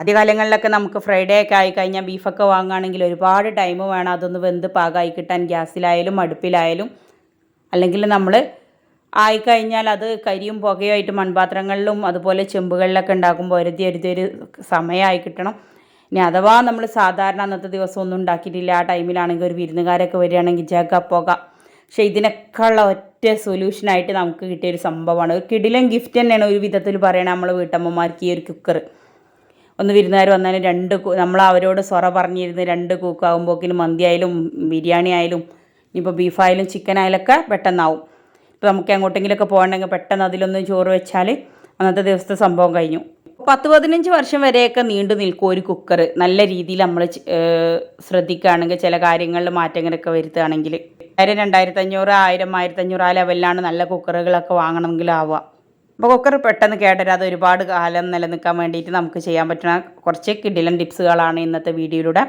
ആദ്യകാലങ്ങളിലൊക്കെ നമുക്ക് ഫ്രൈഡേ ഒക്കെ ആയി കഴിഞ്ഞാൽ ബീഫൊക്കെ വാങ്ങുകയാണെങ്കിൽ ഒരുപാട് ടൈം വേണം അതൊന്ന് വെന്ത് പാകമായി കിട്ടാൻ. ഗ്യാസിലായാലും അടുപ്പിലായാലും. അല്ലെങ്കിൽ നമ്മൾ ആയിക്കഴിഞ്ഞാൽ അത് കരിയും പുകയുമായിട്ട് മൺപാത്രങ്ങളിലും അതുപോലെ ചെമ്പുകളിലൊക്കെ ഉണ്ടാക്കുമ്പോൾ ഒരുതി ഒരുതി ഒരു സമയമായി കിട്ടണം. ഇനി അഥവാ നമ്മൾ സാധാരണ അന്നത്തെ ദിവസം ഒന്നും ഉണ്ടാക്കിയിട്ടില്ല ആ ടൈമിലാണെങ്കിൽ ഒരു വിരുന്നുകാരൊക്കെ വരികയാണെങ്കിൽ ജഗ പുക. പക്ഷേ ഇതിനൊക്കെ ഉള്ള ഒറ്റ സൊല്യൂഷനായിട്ട് നമുക്ക് കിട്ടിയ ഒരു സംഭവമാണ്. ഒരു കിടിലൻ ഗിഫ്റ്റ് തന്നെയാണ് ഒരു വിധത്തിൽ പറയണത് നമ്മൾ വീട്ടമ്മമാർക്ക് ഈ ഒരു കുക്കർ ഒന്ന് വിരുന്നുകാർ വന്നാലും രണ്ട് നമ്മൾ അവരോട് സൊറ പറഞ്ഞിരുന്ന് രണ്ട് കൂക്കാകുമ്പോക്കിനും മന്തി ആയാലും ബിരിയാണി ആയാലും ഇനിയിപ്പോൾ ബീഫായാലും ചിക്കൻ ഒക്കെ പെട്ടെന്നാവും. ഇപ്പോൾ നമുക്ക് എങ്ങോട്ടെങ്കിലുമൊക്കെ പോകണമെങ്കിൽ പെട്ടെന്ന് അതിലൊന്ന് ചോറ് വെച്ചാൽ അന്നത്തെ ദിവസത്തെ സംഭവം കഴിഞ്ഞു. പത്ത് പതിനഞ്ച് വർഷം വരെയൊക്കെ നീണ്ടു നിൽക്കും ഒരു കുക്കർ നല്ല രീതിയിൽ നമ്മൾ ശ്രദ്ധിക്കുകയാണെങ്കിൽ ചില കാര്യങ്ങളിൽ മാറ്റങ്ങളൊക്കെ വരുത്തുകയാണെങ്കിൽ. ആയിരം രണ്ടായിരത്തി അഞ്ഞൂറ് ആയിരം ആയിരത്തി അഞ്ഞൂറ് ആ ലെവലിലാണ് നല്ല കുക്കറുകളൊക്കെ വാങ്ങണമെങ്കിൽ ആവുക. അപ്പോൾ കുക്കർ പെട്ടെന്ന് കേട്ടരാതെ ഒരുപാട് കാലം നിലനിൽക്കാൻ വേണ്ടിയിട്ട് നമുക്ക് ചെയ്യാൻ പറ്റുന്ന കുറച്ച് കിഡിലൻ ടിപ്സുകളാണ് ഇന്നത്തെ വീഡിയോയിലൂടെ.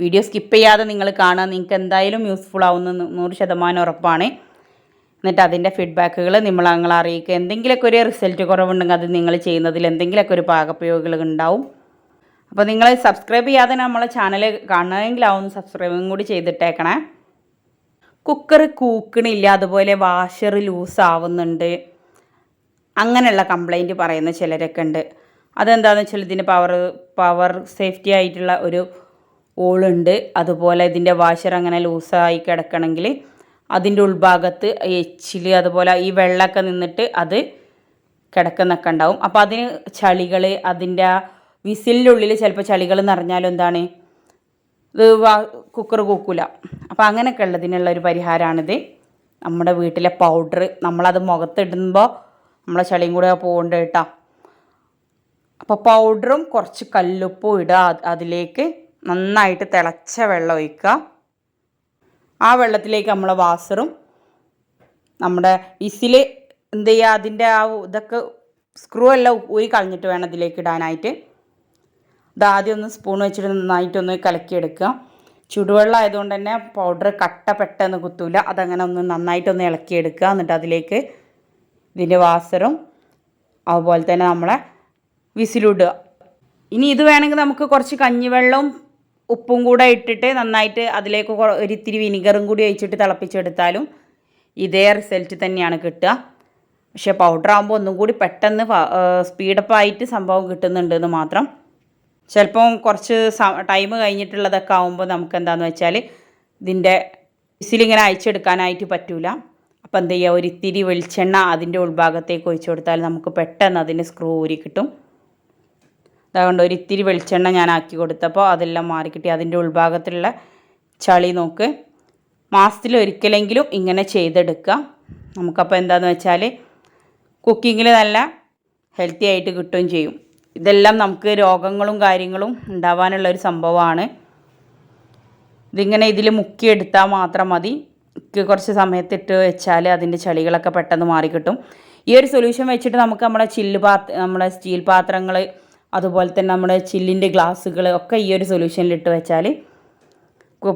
വീഡിയോ സ്കിപ്പ് ചെയ്യാതെ നിങ്ങൾ കാണുക. നിങ്ങൾക്ക് എന്തായാലും യൂസ്ഫുൾ ആവുന്ന നൂറ് ശതമാനം ഉറപ്പാണ്. എന്നിട്ട് അതിന്റെ ഫീഡ്ബാക്കുകൾ നിങ്ങൾ ഞങ്ങളെ അറിയിക്കുക. എന്തെങ്കിലുമൊക്കെ ഒരു റിസൾട്ട് കുറവുണ്ടെങ്കിൽ അത് നിങ്ങൾ ചെയ്യുന്നതിൽ എന്തെങ്കിലുമൊക്കെ ഒരു പാകപ്രയോഗങ്ങൾ ഉണ്ടാവും. അപ്പോൾ നിങ്ങൾ സബ്സ്ക്രൈബ് ചെയ്യാതെ നമ്മളെ ചാനൽ കാണണമെങ്കിലാവും സബ്സ്ക്രൈബും കൂടി ചെയ്തിട്ടേക്കണേ. കുക്കർ കൂക്കണില്ല. അതുപോലെ വാഷർ ലൂസ് ആവുന്നുണ്ട്. അങ്ങനെയുള്ള കംപ്ലൈന്റ് പറയുന്ന ചിലരൊക്കെ ഉണ്ട്. അതെന്താണെന്ന് വെച്ചാൽ ഇതിന് പവർ പവർ സേഫ്റ്റി ആയിട്ടുള്ള ഒരു ഓളുണ്ട് അതുപോലെ ഇതിന്റെ വാഷർ അങ്ങനെ ലൂസായി കിടക്കണമെങ്കിൽ അതിന്റെ ഉൾഭാഗത്ത് എച്ചിൽ അതുപോലെ ഈ വെള്ളമൊക്കെ നിന്നിട്ട് അത് കിടക്കുന്നൊക്കെ ഉണ്ടാവും. അപ്പോൾ അതിന് ചളികൾ അതിന്റെ വിസിലിന്റെ ഉള്ളിൽ ചിലപ്പോൾ ചളികൾ നിറഞ്ഞാലും എന്താണ്? ഇത് കുക്കർ കൂക്കൂല. അപ്പോൾ അങ്ങനെയൊക്കെ ഉള്ളതിനുള്ള ഒരു പരിഹാരമാണിത്. നമ്മുടെ വീട്ടിലെ പൗഡർ നമ്മളത് മുഖത്തിടുമ്പോൾ നമ്മളെ ചളിയും കൂടെ പോകണ്ട കേട്ടോ. അപ്പോൾ പൗഡറും കുറച്ച് കല്ലുപ്പും ഇടുക അത് അതിലേക്ക് നന്നായിട്ട് തിളച്ച വെള്ളം ഒഴിക്കുക. ആ വെള്ളത്തിലേക്ക് നമ്മളെ വാസറും നമ്മുടെ വിസിൽ എന്ത് ചെയ്യുക അതിന്റെ ആ ഇതൊക്കെ സ്ക്രൂ എല്ലാം ഊരി കളഞ്ഞിട്ട് വേണം ഇതിലേക്ക് ഇടാനായിട്ട്. ഇത് ആദ്യം ഒന്ന് സ്പൂൺ വെച്ചിട്ട് നന്നായിട്ടൊന്ന് കലക്കിയെടുക്കുക ചുടുവെള്ളം ആയതുകൊണ്ട് തന്നെ പൗഡർ കട്ട പെട്ടെന്ന് കുത്തൂല. അതങ്ങനെ ഒന്ന് നന്നായിട്ടൊന്ന് ഇളക്കിയെടുക്കുക. എന്നിട്ട് അതിലേക്ക് ഇതിന്റെ വാസറും അതുപോലെ തന്നെ നമ്മളെ വിസിലിടുക. ഇനി ഇത് വേണമെങ്കിൽ നമുക്ക് കുറച്ച് കഞ്ഞിവെള്ളവും ഉപ്പും കൂടെ ഇട്ടിട്ട് നന്നായിട്ട് അതിലേക്ക് ഒരിത്തിരി വിനിഗറും കൂടി ഒഴിച്ചിട്ട് തിളപ്പിച്ചെടുത്താലും ഇതേ റിസൾട്ട് തന്നെയാണ് കിട്ടുക. പക്ഷേ പൗഡർ ആകുമ്പോൾ ഒന്നും കൂടി പെട്ടെന്ന് സ്പീഡപ്പായിട്ട് സംഭവം കിട്ടുന്നുണ്ട് എന്ന് മാത്രം. ചിലപ്പം കുറച്ച് ടൈം കഴിഞ്ഞിട്ടുള്ളതൊക്കെ ആകുമ്പോൾ നമുക്ക് എന്താണെന്ന് വെച്ചാൽ ഇതിന്റെ വിസിലിങ്ങനെ അയച്ചെടുക്കാനായിട്ട് പറ്റൂല. അപ്പോൾ എന്ത് ചെയ്യുക ഒരു ഇത്തിരി വെളിച്ചെണ്ണ അതിന്റെ ഉൾഭാഗത്തേക്ക് ഒഴിച്ചു കൊടുത്താൽ നമുക്ക് പെട്ടെന്ന് അതിന് സ്ക്രൂ ഊരി കിട്ടും. അതുകൊണ്ട് ഒരു ഇത്തിരി വെളിച്ചെണ്ണ ഞാൻ ആക്കി കൊടുത്തപ്പോൾ അതെല്ലാം മാറിക്കിട്ടി അതിന്റെ ഉൾഭാഗത്തുള്ള ചളി നോക്ക്. മാസത്തിൽ ഒരിക്കലെങ്കിലും ഇങ്ങനെ ചെയ്തെടുക്കുക നമുക്കപ്പോൾ എന്താണെന്ന് വെച്ചാൽ കുക്കിങ്ങിൽ നല്ല ഹെൽത്തി ആയിട്ട് കിട്ടുകയും ചെയ്യും. ഇതെല്ലാം നമുക്ക് രോഗങ്ങളും കാര്യങ്ങളും ഉണ്ടാവാനുള്ള ഒരു സംഭവമാണ്. ഇതിങ്ങനെ ഇതിൽ മുക്കിയെടുത്താൽ മാത്രം മതി. കുറച്ച് സമയത്തിട്ട് വെച്ചാൽ അതിന്റെ ചളികളൊക്കെ പെട്ടെന്ന് മാറിക്കിട്ടും. ഈ ഒരു സൊല്യൂഷൻ വെച്ചിട്ട് നമുക്ക് നമ്മുടെ ചില്ല് പാത്ര നമ്മുടെ സ്റ്റീൽ പാത്രങ്ങൾ അതുപോലെ തന്നെ നമ്മുടെ ചില്ലിന്റെ ഗ്ലാസ്സുകൾ ഒക്കെ ഈ ഒരു സൊല്യൂഷനിലിട്ട് വെച്ചാൽ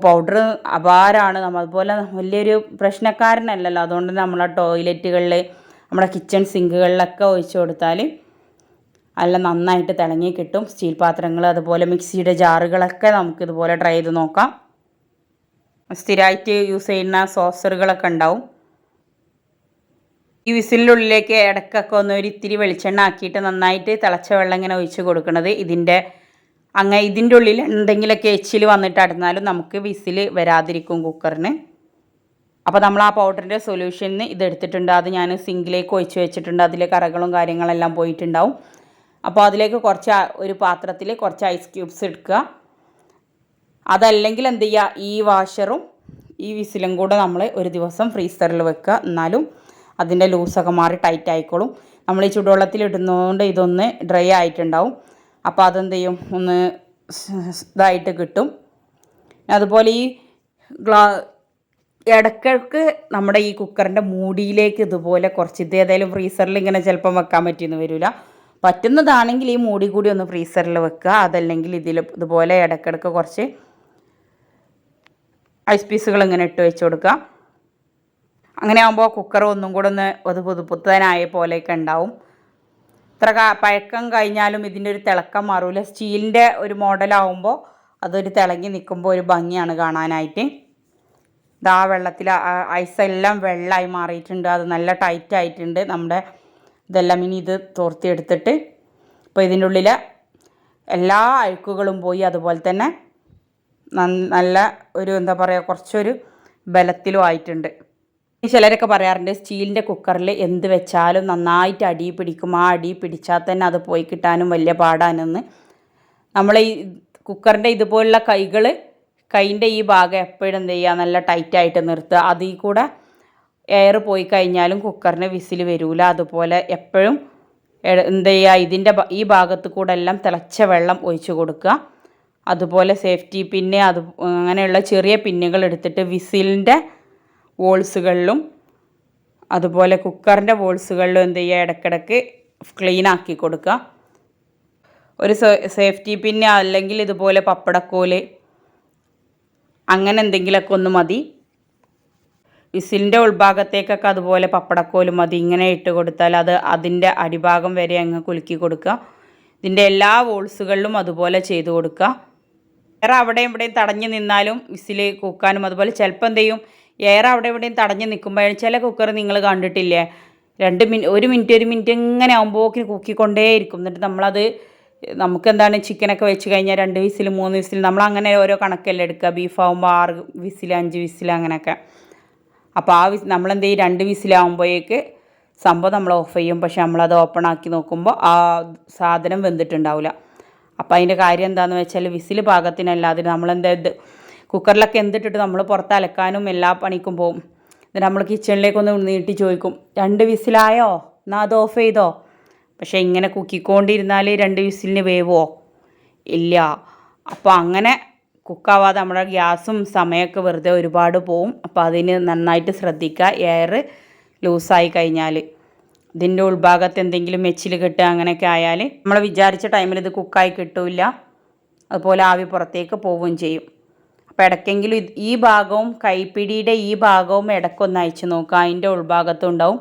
പൗഡർ അപാരമാണ് നമ്മൾ അതുപോലെ വലിയൊരു പ്രശ്നക്കാരനല്ലല്ലോ. അതുകൊണ്ട് നമ്മളെ ടോയ്ലറ്റുകളിൽ നമ്മുടെ കിച്ചൺ സിങ്കുകളിലൊക്കെ ഒഴിച്ചു കൊടുത്താൽ നല്ല നന്നായിട്ട് തിളങ്ങി കിട്ടും. സ്റ്റീൽ പാത്രങ്ങൾ അതുപോലെ മിക്സിയുടെ ജാറുകളൊക്കെ നമുക്കിതുപോലെ ട്രൈ ചെയ്ത് നോക്കാം. സ്ഥിരമായിട്ട് യൂസ് ചെയ്യുന്ന സോസറുകളൊക്കെ ഉണ്ടാവും. ഈ വിസിലിന്റെ ഉള്ളിലേക്ക് ഇടയ്ക്കൊക്കെ ഒന്ന് ഒരു ഇത്തിരി വെളിച്ചെണ്ണ ആക്കിയിട്ട് നന്നായിട്ട് തിളച്ച വെള്ളം ഇങ്ങനെ ഒഴിച്ച് കൊടുക്കുന്നത് ഇതിന്റെ അങ്ങനെ ഇതിന്റെ ഉള്ളിൽ എന്തെങ്കിലുമൊക്കെ എച്ചിൽ വന്നിട്ട് അടന്നാലും നമുക്ക് വിസിൽ വരാതിരിക്കും കുക്കറിന്. അപ്പോൾ നമ്മൾ ആ പൗഡറിന്റെ സൊല്യൂഷനിൽ നിന്ന് ഇതെടുത്തിട്ടുണ്ട് അത് ഞാൻ സിങ്കിലേക്ക് ഒഴിച്ച് വെച്ചിട്ടുണ്ട്. അതിലെ കറകളും കാര്യങ്ങളെല്ലാം പോയിട്ടുണ്ടാവും. അപ്പോൾ അതിലേക്ക് കുറച്ച് ഒരു പാത്രത്തിൽ കുറച്ച് ഐസ് ക്യൂബ്സ് എടുക്കുക. അതല്ലെങ്കിൽ എന്ത് ചെയ്യുക ഈ വാഷറും ഈ വിസിലും കൂടെ നമ്മൾ ഒരു ദിവസം ഫ്രീസറിൽ വെക്കുക. എന്നാലും അതിന്റെ ലൂസൊക്കെ മാറി ടൈറ്റ് ആയിക്കോളും. നമ്മൾ ഈ ചൂടുവെള്ളത്തിൽ ഇടുന്നതുകൊണ്ട് ഇതൊന്ന് ഡ്രൈ ആയിട്ടുണ്ടാവും. അപ്പോൾ അതെന്ത് ചെയ്യും? ഒന്ന് ഇതായിട്ട് കിട്ടും. അതുപോലെ ഈ ഗ്ലാ ഇടയ്ക്കിടക്ക് നമ്മുടെ ഈ കുക്കറിന്റെ മൂടിയിലേക്ക് ഇതുപോലെ കുറച്ച് ഇത് ഏതായാലും ഫ്രീസറിൽ ഇങ്ങനെ ചിലപ്പം വെക്കാൻ പറ്റിയെന്ന് വരില്ല. പറ്റുന്നതാണെങ്കിൽ ഈ മൂടി കൂടി ഒന്ന് ഫ്രീസറിൽ വെക്കുക. അതല്ലെങ്കിൽ ഇതിൽ ഇതുപോലെ ഇടയ്ക്കിടയ്ക്ക് കുറച്ച് ഐസ് പീസുകൾ ഇങ്ങനെ ഇട്ട് വെച്ച് കൊടുക്കുക. അങ്ങനെ ആകുമ്പോൾ കുക്കർ ഒന്നും കൂടെ ഒന്ന് അത് പുതുപുത്തനായ പോലെയൊക്കെ ഉണ്ടാവും. ഇത്ര പഴക്കം കഴിഞ്ഞാലും ഇതിന്റെ ഒരു തിളക്കം മാറൂല. സ്റ്റീലിന്റെ ഒരു മോഡലാവുമ്പോൾ അതൊരു തിളങ്ങി നിൽക്കുമ്പോൾ ഒരു ഭംഗിയാണ് കാണാനായിട്ട്. ഇതാ വെള്ളത്തിൽ ഐസെല്ലാം വെള്ളമായി മാറിയിട്ടുണ്ട്. അത് നല്ല ടൈറ്റ് ആയിട്ടുണ്ട്. നമ്മുടെ ഇതെല്ലാം ഇനി ഇത് തോർത്തിയെടുത്തിട്ട്. ഇപ്പോൾ ഇതിന്റെ ഉള്ളിലെ എല്ലാ അഴുക്കുകളും പോയി അതുപോലെ തന്നെ നല്ല ഒരു എന്താ പറയുക കുറച്ചൊരു ബലത്തിലും ആയിട്ടുണ്ട്. ചിലരൊക്കെ പറയാറുണ്ട് സ്റ്റീലിന്റെ കുക്കറിൽ എന്ത് വെച്ചാലും നന്നായിട്ട് അടി പിടിക്കും. ആ അടി പിടിച്ചാൽ തന്നെ അത് പോയി കിട്ടാനും വലിയ പാടാനെന്ന് നമ്മൾ ഈ കുക്കറിന്റെ ഇതുപോലുള്ള കൈകൾ കൈന്റെ ഈ ഭാഗം എപ്പോഴും എന്ത് ചെയ്യുക നല്ല ടൈറ്റായിട്ട് നിർത്തുക. അതിൽ കൂടെ എയർ പോയി കഴിഞ്ഞാലും കുക്കറിന് വിസിൽ വരില്ല അതുപോലെ എപ്പോഴും എന്ത് ചെയ്യുക ഇതിന്റെ ഈ ഭാഗത്ത് കൂടെ എല്ലാം തിളച്ച വെള്ളം ഒഴിച്ച് കൊടുക്കുക. അതുപോലെ സേഫ്റ്റി പിന്നെ അത് അങ്ങനെയുള്ള ചെറിയ പിന്നുകൾ എടുത്തിട്ട് വിസിലിന്റെ വോൾസുകളിലും അതുപോലെ കുക്കറിന്റെ വോൾസുകളിലും എന്ത് ചെയ്യുക? ഇടയ്ക്കിടയ്ക്ക് ക്ലീൻ ആക്കി കൊടുക്കുക. ഒരു സേഫ്റ്റി പിന്ന് അല്ലെങ്കിൽ ഇതുപോലെ പപ്പടക്കോൽ അങ്ങനെ എന്തെങ്കിലുമൊക്കെ ഒന്ന് മതി. വിസിലിന്റെ ഉൾഭാഗത്തേക്കൊക്കെ അതുപോലെ പപ്പടക്കോൽ മതി. ഇങ്ങനെ ഇട്ട് കൊടുത്താൽ അത് അതിന്റെ അടിഭാഗം വരെ അങ്ങ് കുലുക്കി കൊടുക്കുക. ഇതിന്റെ എല്ലാ വോൾസുകളിലും അതുപോലെ ചെയ്തു കൊടുക്കുക. എയർ അവിടെയും ഇവിടെയും തടഞ്ഞു നിന്നാലും വിസിൽ കൂക്കാനും അതുപോലെ ചിലപ്പോൾ എന്ത് ചെയ്യും? എയർ അവിടെ ഇവിടെയും തടഞ്ഞു നിൽക്കുമ്പോൾ ചില കുക്കർ നിങ്ങൾ കണ്ടിട്ടില്ലേ? രണ്ട് മിനിറ്റ് ഒരു മിനിറ്റ് ഒരു മിനിറ്റ് ഇങ്ങനെ ആകുമ്പോക്കിന് കൂക്കിക്കൊണ്ടേയിരിക്കും. എന്നിട്ട് നമ്മളത് നമുക്ക് എന്താണ് ചിക്കനൊക്കെ വെച്ച് കഴിഞ്ഞാൽ രണ്ട് വിസിൽ മൂന്ന് വിസിൽ നമ്മൾ അങ്ങനെ ഓരോ കണക്കല്ലേ എടുക്കുക. ബീഫാകുമ്പോൾ ആറ് വിസിൽ അഞ്ച് വിസിൽ അങ്ങനെയൊക്കെ. അപ്പോൾ ആ വിസ് നമ്മളെന്ത് ചെയ്യും? രണ്ട് വിസിലാകുമ്പോഴേക്ക് സംഭവം നമ്മൾ ഓഫ് ചെയ്യും. പക്ഷെ നമ്മളത് ഓപ്പൺ ആക്കി നോക്കുമ്പോൾ ആ സാധനം വെന്തിട്ടുണ്ടാവില്ല. അപ്പോൾ അതിന്റെ കാര്യം എന്താണെന്ന് വെച്ചാൽ വിസിൽ പാകത്തിനല്ലാതെ നമ്മളെന്താ ഇത്? കുക്കറിലൊക്കെ എന്തിട്ടിട്ട് നമ്മൾ പുറത്ത് അലക്കാനും എല്ലാ പണിക്കും പോകും എന്നിട്ട് നമ്മൾ കിച്ചണിലേക്കൊന്ന് നീട്ടി ചോദിക്കും രണ്ട് വിസിലായോ? എന്നാൽ അത് ഓഫ് ചെയ്തോ? പക്ഷേ ഇങ്ങനെ കുക്കിക്കൊണ്ടിരുന്നാൽ രണ്ട് വിസിലിന് വേവോ? ഇല്ല. അപ്പോൾ അങ്ങനെ കുക്കാവാതെ നമ്മുടെ ഗ്യാസും സമയമൊക്കെ വെറുതെ ഒരുപാട് പോവും. അപ്പോൾ അതിന് നന്നായിട്ട് ശ്രദ്ധിക്കുക എയർ ലൂസായി കഴിഞ്ഞാൽ ഇതിന്റെ ഉൾഭാഗത്ത് എന്തെങ്കിലും മെച്ചിൽ കിട്ടുക അങ്ങനെയൊക്കെ ആയാൽ നമ്മൾ വിചാരിച്ച ടൈമിൽ ഇത് കുക്കായി കിട്ടില്ല. അതുപോലെ ആവി പുറത്തേക്ക് പോവുകയും ചെയ്യും. അപ്പോൾ ഇടയ്ക്കെങ്കിലും ഈ ഭാഗവും കൈപ്പിടിയുടെ ഈ ഭാഗവും ഇടയ്ക്കൊന്ന് അയച്ച് നോക്കുക. അതിന്റെ ഉൾഭാഗത്തും ഉണ്ടാവും.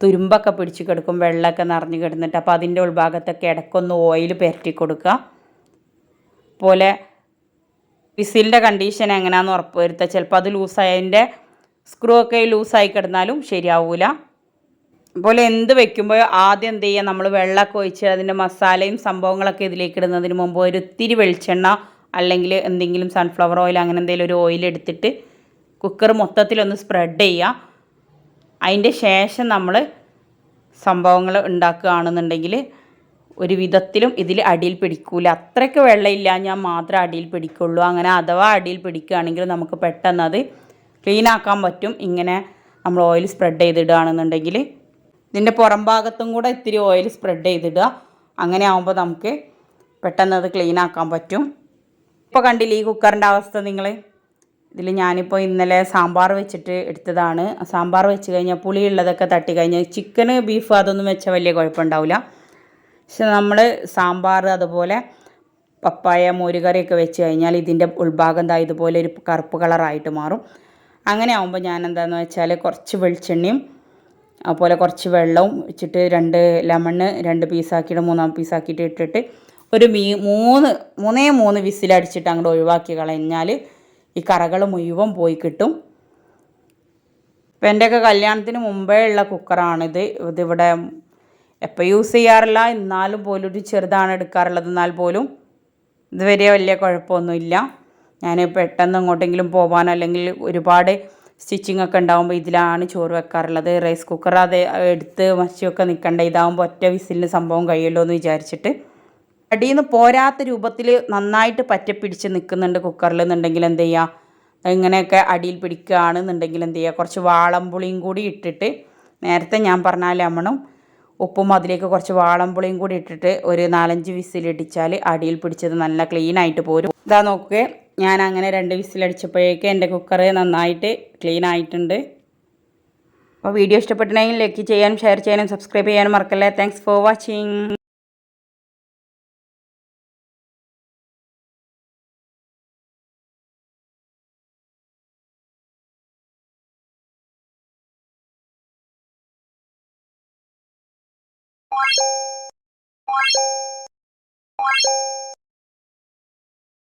തുരുമ്പൊക്കെ പിടിച്ച് കിടക്കും വെള്ളമൊക്കെ നിറഞ്ഞു കിടന്നിട്ട്. അപ്പോൾ അതിന്റെ ഉൾഭാഗത്തൊക്കെ ഇടയ്ക്കൊന്ന് ഓയിൽ പുരട്ടി കൊടുക്കുക. പോലെ വിസിലിന്റെ കണ്ടീഷൻ എങ്ങനെയാണെന്ന് ഉറപ്പ് വരുത്തുക ചിലപ്പോൾ അത് ലൂസായതിന്റെ സ്ക്രൂ ഒക്കെ ലൂസായി കിടന്നാലും ശരിയാവൂല. അതുപോലെ എന്ത് വെക്കുമ്പോൾ ആദ്യം എന്ത് ചെയ്യുക? നമ്മൾ വെള്ളമൊക്കെ ഒഴിച്ച് അതിന്റെ മസാലയും സംഭവങ്ങളൊക്കെ ഇതിലേക്ക് ഇടുന്നതിന് മുമ്പ് ഒരു ഇത്തിരി വെളിച്ചെണ്ണ അല്ലെങ്കിൽ എന്തെങ്കിലും സൺഫ്ലവർ ഓയിൽ അങ്ങനെ എന്തെങ്കിലും ഒരു ഓയിൽ എടുത്തിട്ട് കുക്കർ മൊത്തത്തിലൊന്ന് സ്പ്രെഡ് ചെയ്യുക. അതിന്റെ ശേഷം നമ്മൾ സംഭവങ്ങൾ ഉണ്ടാക്കുകയാണെന്നുണ്ടെങ്കിൽ ഒരു വിധത്തിലും ഇതിൽ അടിയിൽ പിടിക്കൂല. അത്രയ്ക്ക് വെള്ളമില്ല ഞാൻ മാത്രമേ അടിയിൽ പിടിക്കുള്ളൂ. അങ്ങനെ അഥവാ അടിയിൽ പിടിക്കുകയാണെങ്കിൽ നമുക്ക് പെട്ടെന്ന് അത് ക്ലീൻ ആക്കാൻ പറ്റും. ഇങ്ങനെ നമ്മൾ ഓയിൽ സ്പ്രെഡ് ചെയ്തിടുകയാണെന്നുണ്ടെങ്കിൽ ഇതിന്റെ പുറം ഭാഗത്തും കൂടെ ഇത്തിരി ഓയിൽ സ്പ്രെഡ് ചെയ്തിടുക. അങ്ങനെ ആകുമ്പോൾ നമുക്ക് പെട്ടെന്ന് അത് ക്ലീൻ ആക്കാൻ പറ്റും. ഇപ്പോൾ കണ്ടില്ലേ ഈ കുക്കറിന്റെ അവസ്ഥ നിങ്ങൾ ഇതിൽ ഞാനിപ്പോൾ ഇന്നലെ സാമ്പാർ വെച്ചിട്ട് എടുത്തതാണ്. സാമ്പാർ വെച്ച് കഴിഞ്ഞാൽ പുളിയുള്ളതൊക്കെ തട്ടി കഴിഞ്ഞാൽ ചിക്കന് ബീഫ് അതൊന്നും വെച്ചാൽ വലിയ കുഴപ്പമുണ്ടാവില്ല പക്ഷെ നമ്മൾ സാമ്പാർ അതുപോലെ പപ്പായ മോരുകറിയൊക്കെ വെച്ച് കഴിഞ്ഞാൽ ഇതിന്റെ ഉൾഭാഗം ദാ ഇതുപോലെ ഒരു കറുപ്പ് കളറായിട്ട് മാറും. അങ്ങനെ ആകുമ്പോൾ ഞാൻ എന്താണെന്ന് വെച്ചാൽ കുറച്ച് വെളിച്ചെണ്ണയും അതുപോലെ കുറച്ച് വെള്ളവും വെച്ചിട്ട് രണ്ട് ലെമണ് രണ്ട് പീസാക്കിയിട്ട് മൂന്നാം പീസാക്കിയിട്ട് ഇട്ടിട്ട് ഒരു മീ മൂന്ന് മൂന്നേ മൂന്ന് വിസിലടിച്ചിട്ട് അങ്ങോട്ട് ഒഴിവാക്കി കളഞ്ഞാൽ ഈ കറകൾ മുഴുവൻ പോയി കിട്ടും. ഇപ്പം എന്റെയൊക്കെ കല്യാണത്തിന് മുമ്പേ ഉള്ള കുക്കറാണിത്. ഇതിവിടെ എപ്പോൾ യൂസ് ചെയ്യാറില്ല. എന്നാലും പോലും ഒരു ചെറുതാണ് എടുക്കാറുള്ളത്. എന്നാൽ പോലും ഇതുവരെ വലിയ കുഴപ്പമൊന്നുമില്ല. ഞാൻ പെട്ടെന്ന് എങ്ങോട്ടെങ്കിലും പോകാൻ അല്ലെങ്കിൽ ഒരുപാട് സ്റ്റിച്ചിങ് ഒക്കെ ഉണ്ടാകുമ്പോൾ ഇതിലാണ് ചോറ് വെക്കാറുള്ളത്. റൈസ് കുക്കർ അത് എടുത്ത് മച്ചിയൊക്കെ നിൽക്കണ്ട ഇതാകുമ്പോൾ ഒറ്റ വിസിലിന് സംഭവം കഴിയുമല്ലോ എന്ന് വിചാരിച്ചിട്ട്. അടിയിൽ നിന്ന് പോരാത്ത രൂപത്തിൽ നന്നായിട്ട് പറ്റപ്പിടിച്ച് നിൽക്കുന്നുണ്ട് കുക്കറിൽ എന്നുണ്ടെങ്കിൽ എന്ത് ചെയ്യുക ഇങ്ങനെയൊക്കെ അടിയിൽ പിടിക്കുകയാണെന്നുണ്ടെങ്കിൽ എന്ത് ചെയ്യുക കുറച്ച് വാളമ്പുളിയും കൂടി ഇട്ടിട്ട് നേരത്തെ ഞാൻ പറഞ്ഞ ലെമണും ഉപ്പും അതിലേക്ക് കുറച്ച് വാളമ്പുളിയും കൂടി ഇട്ടിട്ട് ഒരു നാലഞ്ച് വിസിലിടിച്ചാൽ അടിയിൽ പിടിച്ചത് നല്ല ക്ലീൻ ആയിട്ട് പോരും. ഇതാ നോക്കുക ഞാൻ അങ്ങനെ രണ്ട് വിസിലടിച്ചപ്പോഴേക്ക് എന്റെ കുക്കർ നന്നായിട്ട് ക്ലീൻ ആയിട്ടുണ്ട്. അപ്പോൾ വീഡിയോ ഇഷ്ടപ്പെട്ടിട്ടുണ്ടെങ്കിൽ ലൈക്ക് ചെയ്യാനും ഷെയർ ചെയ്യാനും സബ്സ്ക്രൈബ് ചെയ്യാനും മറക്കല്ലേ. Thanks for watching